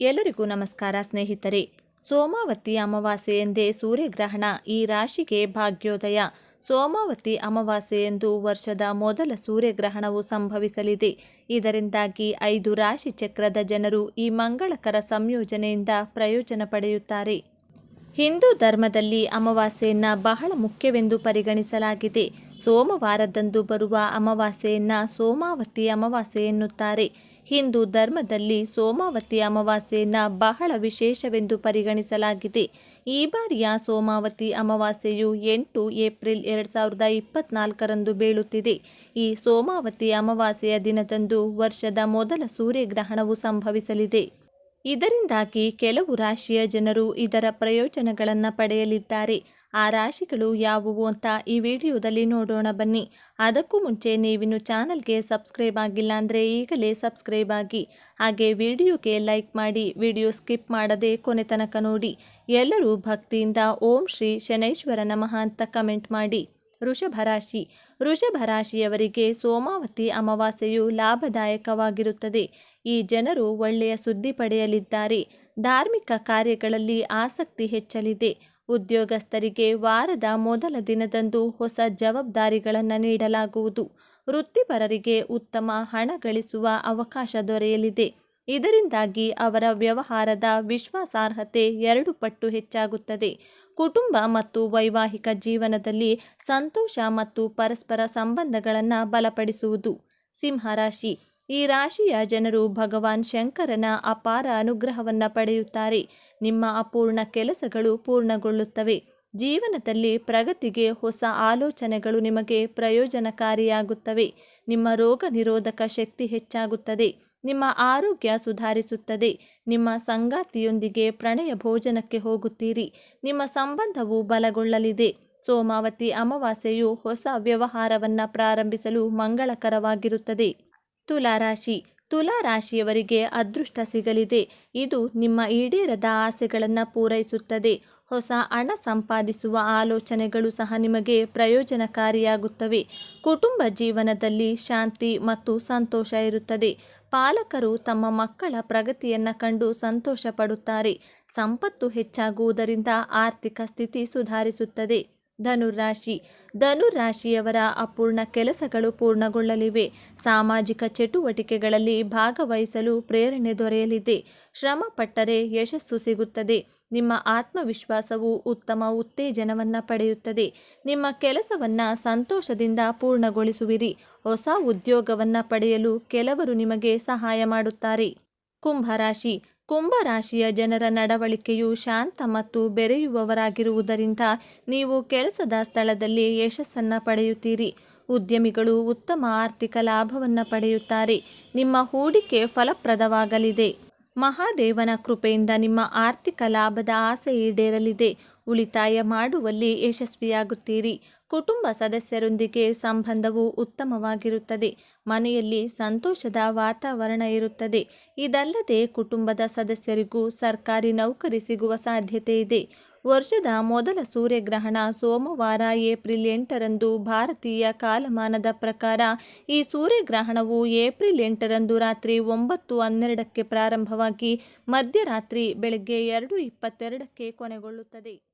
ಎಲ್ಲರಿಗೂ ನಮಸ್ಕಾರ ಸ್ನೇಹಿತರೆ. ಸೋಮಾವತಿ ಅಮಾವಾಸ್ಯೆ ಎಂದೇ ಸೂರ್ಯಗ್ರಹಣ ಈ ರಾಶಿಗೆ ಭಾಗ್ಯೋದಯ. ಸೋಮಾವತಿ ಅಮಾವಾಸ್ಯೆಯಂದು ವರ್ಷದ ಮೊದಲ ಸೂರ್ಯಗ್ರಹಣವು ಸಂಭವಿಸಲಿದೆ. ಇದರಿಂದಾಗಿ ಐದು ರಾಶಿ ಚಕ್ರದ ಜನರು ಈ ಮಂಗಳಕರ ಸಂಯೋಜನೆಯಿಂದ ಪ್ರಯೋಜನ ಪಡೆಯುತ್ತಾರೆ. ಹಿಂದೂ ಧರ್ಮದಲ್ಲಿ ಅಮಾವಾಸ್ಯೆಯನ್ನು ಬಹಳ ಮುಖ್ಯವೆಂದು ಪರಿಗಣಿಸಲಾಗಿದೆ. ಸೋಮವಾರದಂದು ಬರುವ ಅಮಾವಾಸ್ಯೆಯನ್ನು ಸೋಮಾವತಿ ಅಮಾವಾಸ್ಯೆ ಎನ್ನುತ್ತಾರೆ. ಹಿಂದೂ ಧರ್ಮದಲ್ಲಿ ಸೋಮಾವತಿ ಅಮಾವಾಸ್ಯೆಯನ್ನು ಬಹಳ ವಿಶೇಷವೆಂದು ಪರಿಗಣಿಸಲಾಗಿದೆ. ಈ ಬಾರಿಯ ಸೋಮಾವತಿ ಅಮಾವಾಸ್ಯೆಯು ಎಂಟು ಏಪ್ರಿಲ್ ಎರಡು ಸಾವಿರದ ಇಪ್ಪತ್ನಾಲ್ಕರಂದು ಬೀಳುತ್ತಿದೆ. ಈ ಸೋಮಾವತಿ ಅಮಾವಾಸ್ಯೆಯ ದಿನದಂದು ವರ್ಷದ ಮೊದಲ ಸೂರ್ಯಗ್ರಹಣವು ಸಂಭವಿಸಲಿದೆ. ಇದರಿಂದಾಗಿ ಕೆಲವು ರಾಶಿಯ ಜನರು ಇದರ ಪ್ರಯೋಜನಗಳನ್ನು ಪಡೆಯಲಿದ್ದಾರೆ. ಆ ರಾಶಿಗಳು ಯಾವುವು ಅಂತ ಈ ವಿಡಿಯೋದಲ್ಲಿ ನೋಡೋಣ ಬನ್ನಿ. ಅದಕ್ಕೂ ಮುಂಚೆ ನೀವಿನ್ನು ಚಾನಲ್ಗೆ ಸಬ್ಸ್ಕ್ರೈಬ್ ಆಗಿಲ್ಲ ಅಂದರೆ ಈಗಲೇ ಸಬ್ಸ್ಕ್ರೈಬ್ ಆಗಿ. ಹಾಗೆ ವಿಡಿಯೋಗೆ ಲೈಕ್ ಮಾಡಿ, ವಿಡಿಯೋ ಸ್ಕಿಪ್ ಮಾಡದೆ ಕೊನೆ ತನಕ ನೋಡಿ. ಎಲ್ಲರೂ ಭಕ್ತಿಯಿಂದ ಓಂ ಶ್ರೀ ಶನೈಶ್ವರ ನಮಃ ಅಂತ ಕಮೆಂಟ್ ಮಾಡಿ. ವೃಷಭ ರಾಶಿ. ವೃಷಭ ರಾಶಿಯವರಿಗೆ ಸೋಮಾವತಿ ಅಮಾವಾಸ್ಯೆಯು ಲಾಭದಾಯಕವಾಗಿರುತ್ತದೆ. ಈ ಜನರು ಒಳ್ಳೆಯ ಸುದ್ದಿ ಪಡೆಯಲಿದ್ದಾರೆ. ಧಾರ್ಮಿಕ ಕಾರ್ಯಗಳಲ್ಲಿ ಆಸಕ್ತಿ ಹೆಚ್ಚಲಿದೆ. ಉದ್ಯೋಗಸ್ಥರಿಗೆ ವಾರದ ಮೊದಲ ದಿನದಂದು ಹೊಸ ಜವಾಬ್ದಾರಿಗಳನ್ನು ನೀಡಲಾಗುವುದು. ವೃತ್ತಿಪರರಿಗೆ ಉತ್ತಮ ಹಣ ಗಳಿಸುವ ಅವಕಾಶ ದೊರೆಯಲಿದೆ. ಇದರಿಂದಾಗಿ ಅವರ ವ್ಯವಹಾರದ ವಿಶ್ವಾಸಾರ್ಹತೆ ಎರಡು ಪಟ್ಟು ಹೆಚ್ಚಾಗುತ್ತದೆ. ಕುಟುಂಬ ಮತ್ತು ವೈವಾಹಿಕ ಜೀವನದಲ್ಲಿ ಸಂತೋಷ ಮತ್ತು ಪರಸ್ಪರ ಸಂಬಂಧಗಳನ್ನು ಬಲಪಡಿಸುವುದು. ಸಿಂಹರಾಶಿ ಈ ರಾಶಿಯ ಜನರು ಭಗವಾನ್ ಶಂಕರನ ಅಪಾರ ಅನುಗ್ರಹವನ್ನು ಪಡೆಯುತ್ತಾರೆ. ನಿಮ್ಮ ಅಪೂರ್ಣ ಕೆಲಸಗಳು ಪೂರ್ಣಗೊಳ್ಳುತ್ತವೆ. ಜೀವನದಲ್ಲಿ ಪ್ರಗತಿಗೆ ಹೊಸ ಆಲೋಚನೆಗಳು ನಿಮಗೆ ಪ್ರಯೋಜನಕಾರಿಯಾಗುತ್ತವೆ. ನಿಮ್ಮ ರೋಗ ನಿರೋಧಕ ಶಕ್ತಿ ಹೆಚ್ಚಾಗುತ್ತದೆ. ನಿಮ್ಮ ಆರೋಗ್ಯ ಸುಧಾರಿಸುತ್ತದೆ. ನಿಮ್ಮ ಸಂಗಾತಿಯೊಂದಿಗೆ ಪ್ರಣಯ ಭೋಜನಕ್ಕೆ ಹೋಗುತ್ತೀರಿ. ನಿಮ್ಮ ಸಂಬಂಧವು ಬಲಗೊಳ್ಳಲಿದೆ. ಸೋಮಾವತಿ ಅಮಾವಾಸ್ಯೆಯು ಹೊಸ ವ್ಯವಹಾರವನ್ನು ಪ್ರಾರಂಭಿಸಲು ಮಂಗಳಕರವಾಗಿರುತ್ತದೆ. ತುಲಾರಾಶಿ ತುಲಾ ರಾಶಿಯವರಿಗೆ ಅದೃಷ್ಟ ಸಿಗಲಿದೆ. ಇದು ನಿಮ್ಮ ಈಡೇರದ ಆಸೆಗಳನ್ನು ಪೂರೈಸುತ್ತದೆ. ಹೊಸ ಹಣ ಸಂಪಾದಿಸುವ ಆಲೋಚನೆಗಳು ಸಹ ನಿಮಗೆ ಪ್ರಯೋಜನಕಾರಿಯಾಗುತ್ತವೆ. ಕುಟುಂಬ ಜೀವನದಲ್ಲಿ ಶಾಂತಿ ಮತ್ತು ಸಂತೋಷ ಇರುತ್ತದೆ. ಪಾಲಕರು ತಮ್ಮ ಮಕ್ಕಳ ಪ್ರಗತಿಯನ್ನು ಕಂಡು ಸಂತೋಷ ಪಡುತ್ತಾರೆ. ಸಂಪತ್ತು ಹೆಚ್ಚಾಗುವುದರಿಂದ ಆರ್ಥಿಕ ಸ್ಥಿತಿ ಸುಧಾರಿಸುತ್ತದೆ. ಧನುರಾಶಿ. ಧನುರಾಶಿಯವರ ಅಪೂರ್ಣ ಕೆಲಸಗಳು ಪೂರ್ಣಗೊಳ್ಳಲಿವೆ. ಸಾಮಾಜಿಕ ಚಟುವಟಿಕೆಗಳಲ್ಲಿ ಭಾಗವಹಿಸಲು ಪ್ರೇರಣೆ ದೊರೆಯಲಿದೆ. ಶ್ರಮ ಪಟ್ಟರೆ ಯಶಸ್ಸು ಸಿಗುತ್ತದೆ. ನಿಮ್ಮ ಆತ್ಮವಿಶ್ವಾಸವು ಉತ್ತಮ ಉತ್ತೇಜನವನ್ನು ಪಡೆಯುತ್ತದೆ. ನಿಮ್ಮ ಕೆಲಸವನ್ನು ಸಂತೋಷದಿಂದ ಪೂರ್ಣಗೊಳಿಸುವಿರಿ. ಹೊಸ ಉದ್ಯೋಗವನ್ನು ಪಡೆಯಲು ಕೆಲವರು ನಿಮಗೆ ಸಹಾಯ ಮಾಡುತ್ತಾರೆ. ಕುಂಭರಾಶಿ. ಕುಂಭರಾಶಿಯ ಜನರ ನಡವಳಿಕೆಯು ಶಾಂತ ಮತ್ತು ಬೆರೆಯುವವರಾಗಿರುವುದರಿಂದ ನೀವು ಕೆಲಸದ ಸ್ಥಳದಲ್ಲಿ ಯಶಸ್ಸನ್ನು ಪಡೆಯುತ್ತೀರಿ. ಉದ್ಯಮಿಗಳು ಉತ್ತಮ ಆರ್ಥಿಕ ಲಾಭವನ್ನು ಪಡೆಯುತ್ತಾರೆ. ನಿಮ್ಮ ಹೂಡಿಕೆ ಫಲಪ್ರದವಾಗಲಿದೆ. ಮಹಾದೇವನ ಕೃಪೆಯಿಂದ ನಿಮ್ಮ ಆರ್ಥಿಕ ಲಾಭದ ಆಸೆ ಈಡೇರಲಿದೆ. ಉಳಿತಾಯ ಮಾಡುವಲ್ಲಿ ಯಶಸ್ವಿಯಾಗುತ್ತೀರಿ. ಕುಟುಂಬ ಸದಸ್ಯರೊಂದಿಗೆ ಸಂಬಂಧವು ಉತ್ತಮವಾಗಿರುತ್ತದೆ. ಮನೆಯಲ್ಲಿ ಸಂತೋಷದ ವಾತಾವರಣ ಇರುತ್ತದೆ. ಇದಲ್ಲದೆ ಕುಟುಂಬದ ಸದಸ್ಯರಿಗೂ ಸರ್ಕಾರಿ ನೌಕರಿ ಸಿಗುವ ಸಾಧ್ಯತೆ ಇದೆ. ವರ್ಷದ ಮೊದಲ ಸೂರ್ಯಗ್ರಹಣ ಸೋಮವಾರ ಏಪ್ರಿಲ್ ಎಂಟರಂದು ಭಾರತೀಯ ಕಾಲಮಾನದ ಪ್ರಕಾರ ಈ ಸೂರ್ಯಗ್ರಹಣವು ಏಪ್ರಿಲ್ ಎಂಟರಂದು ರಾತ್ರಿ ಒಂಬತ್ತು ಹನ್ನೆರಡಕ್ಕೆ ಪ್ರಾರಂಭವಾಗಿ ಮಧ್ಯರಾತ್ರಿ ಬೆಳಗ್ಗೆ ಎರಡು ಇಪ್ಪತ್ತೆರಡಕ್ಕೆ ಕೊನೆಗೊಳ್ಳುತ್ತದೆ.